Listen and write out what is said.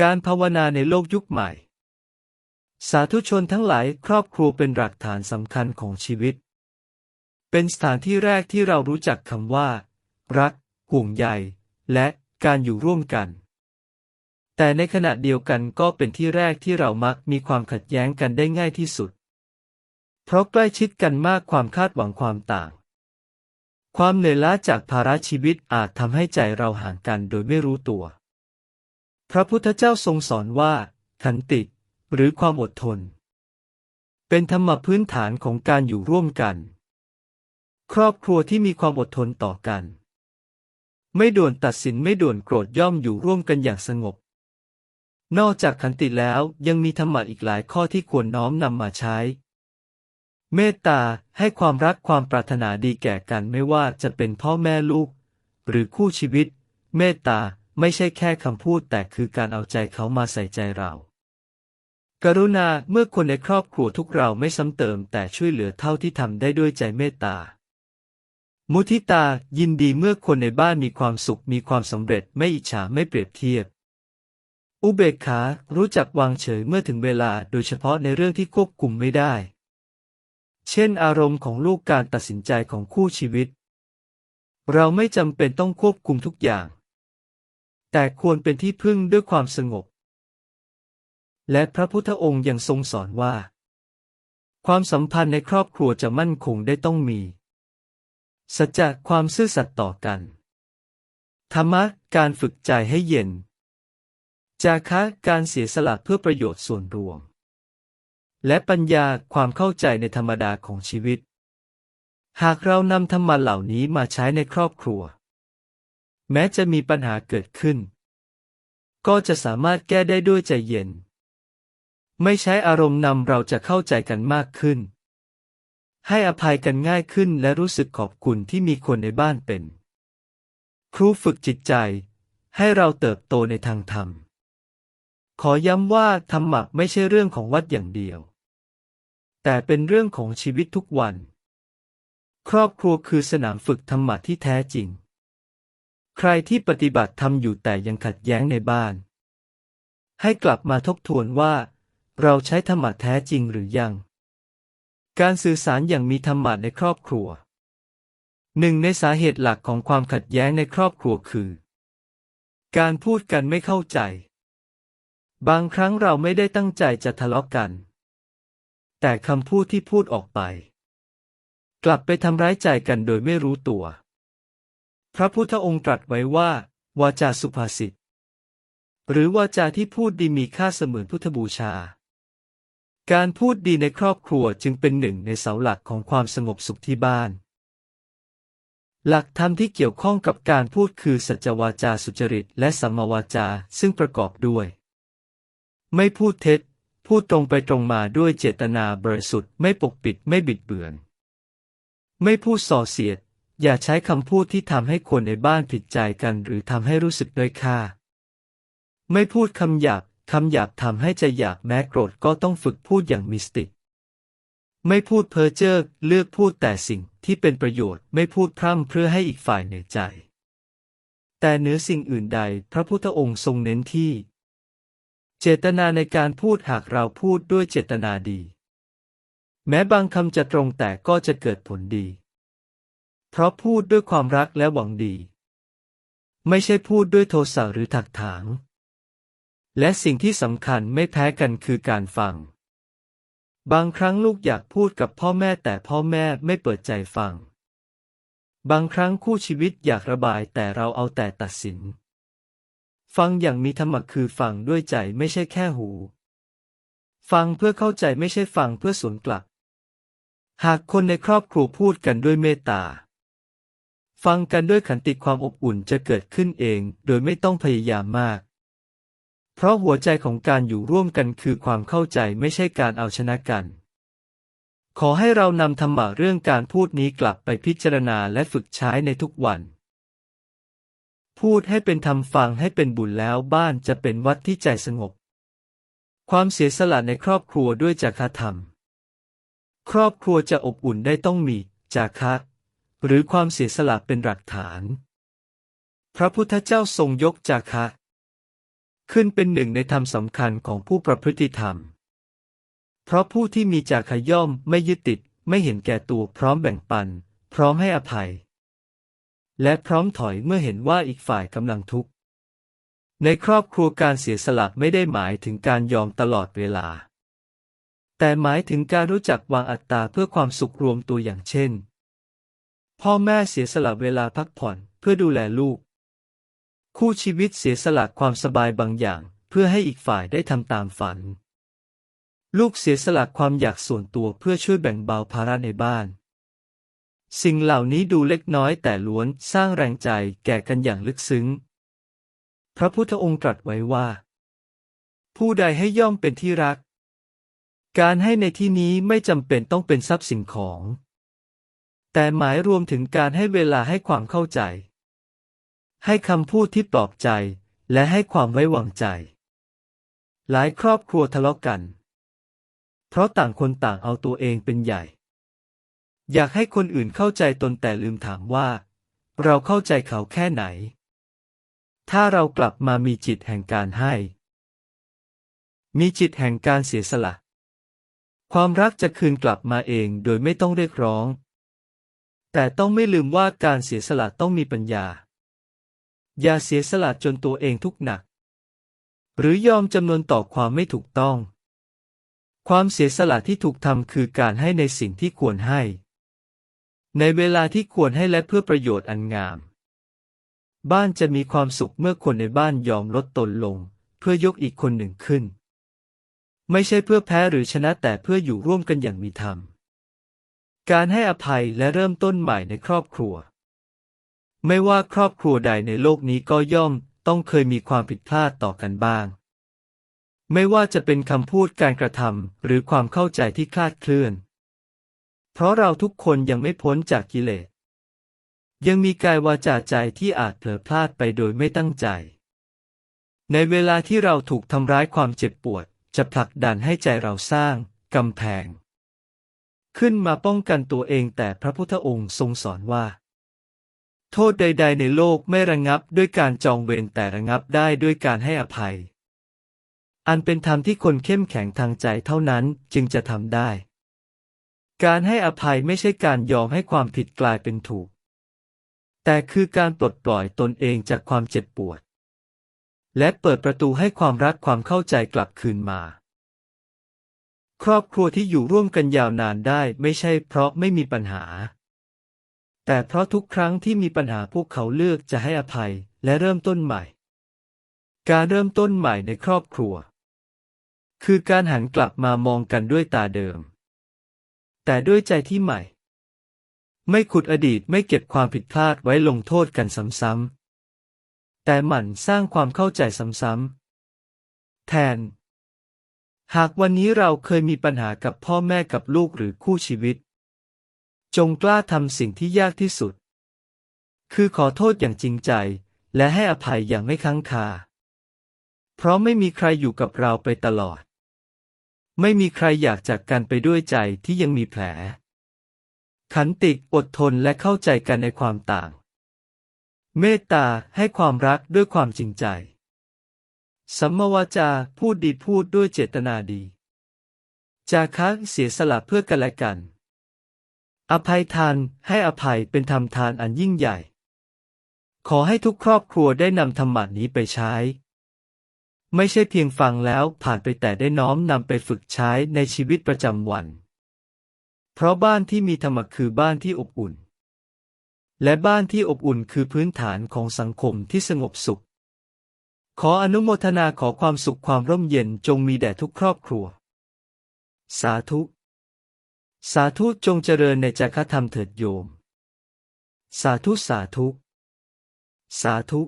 การภาวนาในโลกยุคใหม่ สาธุชนทั้งหลายครอบครัวเป็นหลักฐานสำคัญของชีวิต เป็นสถานที่แรกที่เรารู้จักคำว่า รัก ห่วงใย และการอยู่ร่วมกัน แต่ในขณะเดียวกันก็เป็นที่แรกที่เรามักมีความขัดแย้งกันได้ง่ายที่สุด เพราะใกล้ชิดกันมากความคาดหวังความต่าง ความเหนื่อยล้าจากภาระชีวิตอาจทำให้ใจเราห่างกันโดยไม่รู้ตัว พระพุทธเจ้าทรงสอนว่า ขันติ หรือความอดทน เป็นธรรมะพื้นฐานของการอยู่ร่วมกัน ครอบครัวที่มีความอดทนต่อกัน ไม่ด่วนตัดสินไม่ด่วนโกรธย่อมอยู่ร่วมกันอย่างสงบ นอกจากขันติแล้วยังมีธรรมะอีกหลายข้อที่ควรน้อมนำมาใช้ เมตตาให้ความรักความปรารถนาดีแก่กันไม่ว่าจะเป็นพ่อแม่ลูก หรือคู่ชีวิต เมตตา ไม่ใช่แค่คำพูดแต่คือการเอาใจเขามาใส่ใจเรา กรุณาเมื่อคนในครอบครัวทุกเราไม่ซ้ำเติมแต่ช่วยเหลือเท่าที่ทำได้ด้วยใจเมตตา มุทิตายินดีเมื่อคนในบ้านมีความสุขมีความสำเร็จไม่อิจฉาไม่เปรียบเทียบ อุเบกขารู้จักวางเฉยเมื่อถึงเวลาโดยเฉพาะในเรื่องที่ควบคุมไม่ได้ เช่น อารมณ์ของลูกการตัดสินใจของคู่ชีวิต เราไม่จำเป็นต้องควบคุมทุกอย่าง แต่ควรเป็นที่พึ่งด้วยความสงบ และพระพุทธองค์ยังทรงสอนว่า ความสัมพันธ์ในครอบครัวจะมั่นคงได้ต้องมี สัจจะความซื่อสัตย์ต่อกัน ธรรมะการฝึกใจให้เย็น จาคะการเสียสละเพื่อประโยชน์ส่วนรวม และปัญญาความเข้าใจในธรรมดาของชีวิต หากเรานำธรรมะเหล่านี้มาใช้ในครอบครัว แม้จะมีปัญหาเกิดขึ้น ก็จะสามารถแก้ได้ด้วยใจเย็น ไม่ใช้อารมณ์นำเราจะเข้าใจกันมากขึ้น ให้อภัยกันง่ายขึ้นและรู้สึกขอบคุณที่มีคนในบ้านเป็น ครูฝึกจิตใจ ให้เราเติบโตในทางธรรม ขอย้ำว่าธรรมะไม่ใช่เรื่องของวัดอย่างเดียว แต่เป็นเรื่องของชีวิตทุกวัน ครอบครัวคือสนามฝึกธรรมะที่แท้จริง ใครที่ปฏิบัติธรรมอยู่แต่ยังขัดแย้งในบ้าน ให้กลับมาทบทวนว่า เราใช้ธรรมะแท้จริงหรือยัง การสื่อสารอย่างมีธรรมะในครอบครัว หนึ่งในสาเหตุหลักของความขัดแย้งในครอบครัวคือ การพูดกันไม่เข้าใจ บางครั้งเราไม่ได้ตั้งใจจะทะเลาะกัน แต่คำพูดที่พูดออกไป กลับไปทำร้ายใจกันโดยไม่รู้ตัว พระพุทธองค์ตรัสไว้ว่า วาจาสุภาษิต หรือวาจาที่พูดดีมีค่าเสมือนพุทธบูชา การพูดดีในครอบครัวจึงเป็นหนึ่งในเสาหลักของความสงบสุขที่บ้าน หลักธรรมที่เกี่ยวข้องกับการพูดคือสัจวาจาสุจริต และสัมมาวาจาซึ่งประกอบด้วย ไม่พูดเท็จ พูดตรงไปตรงมาด้วยเจตนาบริสุทธิ์ไม่ปกปิดไม่บิดเบือน ไม่พูดส่อเสียด อย่าใช้คำพูดที่ทำให้คนในบ้านผิดใจกันหรือทำให้รู้สึกด้อยค่า ไม่พูดคำหยาบ คำหยาบทำให้ใจหยาบแม้โกรธก็ต้องฝึกพูดอย่างมีสติไม่พูดเพ้อเจ้อเลือกพูดแต่สิ่งที่เป็นประโยชน์ไม่พูดพร่ำเพื่อให้อีกฝ่ายเหนื่อยใจ แต่เหนือสิ่งอื่นใด พระพุทธองค์ทรงเน้นที่ เจตนาในการพูดหากเราพูดด้วยเจตนาดี แม้บางคำจะตรงแต่ก็จะเกิดผลดี เพราะพูดด้วยความรักและหวังดี ไม่ใช่พูดด้วยโทสะหรือถักถาง และสิ่งที่สำคัญไม่แพ้กันคือการฟัง บางครั้งลูกอยากพูดกับพ่อแม่แต่พ่อแม่ไม่เปิดใจฟัง บางครั้งคู่ชีวิตอยากระบายแต่เราเอาแต่ตัดสิน ฟังอย่างมีธรรมะคือฟังด้วยใจไม่ใช่แค่หู ฟังเพื่อเข้าใจไม่ใช่ฟังเพื่อสวนกลับหากคนในครอบครัวพูดกันด้วยเมตตา ฟังกันด้วยขันติความอบอุ่นจะเกิดขึ้นเอง โดยไม่ต้องพยายามมาก เพราะหัวใจของการอยู่ร่วมกันคือความเข้าใจไม่ใช่การเอาชนะกัน ขอให้เรานำธรรมะเรื่องการพูดนี้กลับไปพิจารณาและฝึกใช้ในทุกวัน พูดให้เป็นธรรมฟังให้เป็นบุญแล้วบ้านจะเป็นวัดที่ใจสงบ ความเสียสละในครอบครัวด้วยจาคธรรม ครอบครัวจะอบอุ่นได้ต้องมีจาคะ หรือความเสียสละเป็นหลักฐาน พระพุทธเจ้าทรงยกจาคะ ขึ้นเป็นหนึ่งในธรรมสำคัญของผู้ประพฤติธรรม เพราะผู้ที่มีจาขย่อมไม่ยึดติดไม่เห็นแก่ตัวพร้อมแบ่งปัน พร้อมให้อภัย และพร้อมถอยเมื่อเห็นว่าอีกฝ่ายกำลังทุกข์ ในครอบครัวการเสียสละไม่ได้หมายถึงการยอมตลอดเวลา แต่หมายถึงการรู้จักวางอัตตาเพื่อความสุขรวมตัวอย่างเช่น พ่อแม่เสียสละเวลาพักผ่อนเพื่อดูแลลูก คู่ชีวิตเสียสละความสบายบางอย่าง เพื่อให้อีกฝ่ายได้ทำตามฝัน ลูกเสียสละความอยากส่วนตัวเพื่อช่วยแบ่งเบาภาระในบ้าน สิ่งเหล่านี้ดูเล็กน้อยแต่ล้วนสร้างแรงใจแก่กันอย่างลึกซึ้ง พระพุทธองค์ตรัสไว้ว่า ผู้ใดให้ย่อมเป็นที่รัก การให้ในที่นี้ไม่จำเป็นต้องเป็นทรัพย์สินของ แต่หมายรวมถึงการให้เวลาให้ความเข้าใจ ให้คำพูดที่ปลอบใจ และให้ความไว้วางใจ หลายครอบครัวทะเลาะกัน เพราะต่างคนต่างเอาตัวเองเป็นใหญ่ อยากให้คนอื่นเข้าใจตนแต่ลืมถามว่า เราเข้าใจเขาแค่ไหน ถ้าเรากลับมามีจิตแห่งการให้ มีจิตแห่งการเสียสละ ความรักจะคืนกลับมาเองโดยไม่ต้องเรียกร้อง แต่ต้องไม่ลืมว่าการเสียสละต้องมีปัญญา อย่าเสียสละจนตัวเองทุกข์หนัก หรือยอมจำนวนต่อความไม่ถูกต้อง ความเสียสละที่ถูกทำคือการให้ในสิ่งที่ควรให้ ในเวลาที่ควรให้และเพื่อประโยชน์อันงาม บ้านจะมีความสุขเมื่อคนในบ้านยอมลดตนลง เพื่อยกอีกคนหนึ่งขึ้น ไม่ใช่เพื่อแพ้หรือชนะแต่เพื่ออยู่ร่วมกันอย่างมีธรรม การให้อภัยและเริ่มต้นใหม่ในครอบครัว ไม่ว่าครอบครัวใดในโลกนี้ก็ย่อมต้องเคยมีความผิดพลาดต่อกันบ้าง ไม่ว่าจะเป็นคำพูดการกระทำหรือความเข้าใจที่คลาดเคลื่อน เพราะเราทุกคนยังไม่พ้นจากกิเลส ยังมีกายวาจาใจที่อาจเผลอพลาดไปโดยไม่ตั้งใจ ในเวลาที่เราถูกทำร้ายความเจ็บปวด จะผลักดันให้ใจเราสร้างกำแพง ขึ้นมาป้องกันตัวเองแต่พระพุทธองค์ทรงสอนว่า โทษใด ๆ ในโลกไม่ระงับด้วยการจองเวรแต่ระงับได้ด้วยการให้อภัย อันเป็นธรรมที่คนเข้มแข็งทางใจเท่านั้นจึงจะทำได้ การให้อภัยไม่ใช่การยอมให้ความผิดกลายเป็นถูก แต่คือการปลดปล่อยตนเองจากความเจ็บปวด และเปิดประตูให้ความรักความเข้าใจกลับคืนมา ครอบครัวที่อยู่ร่วมกันยาวนานได้ไม่ใช่เพราะไม่มีปัญหา แต่เพราะทุกครั้งที่มีปัญหาพวกเขาเลือกจะให้อภัยและเริ่มต้นใหม่ การเริ่มต้นใหม่ในครอบครัว คือการหันกลับมามองกันด้วยตาเดิม แต่ด้วยใจที่ใหม่ ไม่ขุดอดีตไม่เก็บความผิดพลาดไว้ลงโทษกันซ้ำๆแต่หมั่นสร้างความเข้าใจซ้ำๆแทน หากวันนี้เราเคยมีปัญหากับพ่อแม่กับลูกหรือคู่ชีวิต จงกล้าทำสิ่งที่ยากที่สุด คือขอโทษอย่างจริงใจ และให้อภัยอย่างไม่ค้างคา เพราะไม่มีใครอยู่กับเราไปตลอด ไม่มีใครอยากจากกันไปด้วยใจที่ยังมีแผล ขันติอดทนและเข้าใจกันในความต่าง เมตตาให้ความรักด้วยความจริงใจ สัมมวาจาพูดดีพูดด้วยเจตนาดี จาคะเสียสละเพื่อกันและกัน อภัยทานให้อภัยเป็นธรรมทานอันยิ่งใหญ่ ขอให้ทุกครอบครัวได้นำธรรมะนี้ไปใช้ ไม่ใช่เพียงฟังแล้วผ่านไปแต่ได้น้อมนำไปฝึกใช้ในชีวิตประจำวัน เพราะบ้านที่มีธรรมะคือบ้านที่อบอุ่น และบ้านที่อบอุ่นคือพื้นฐานของสังคมที่สงบสุข ขออนุโมทนาขอความสุขความร่มเย็นจงมีแด่ทุกครอบครัว สาธุ สาธุจงเจริญในจักรธรรมเถิดโยม สาธุสาธุ สาธุ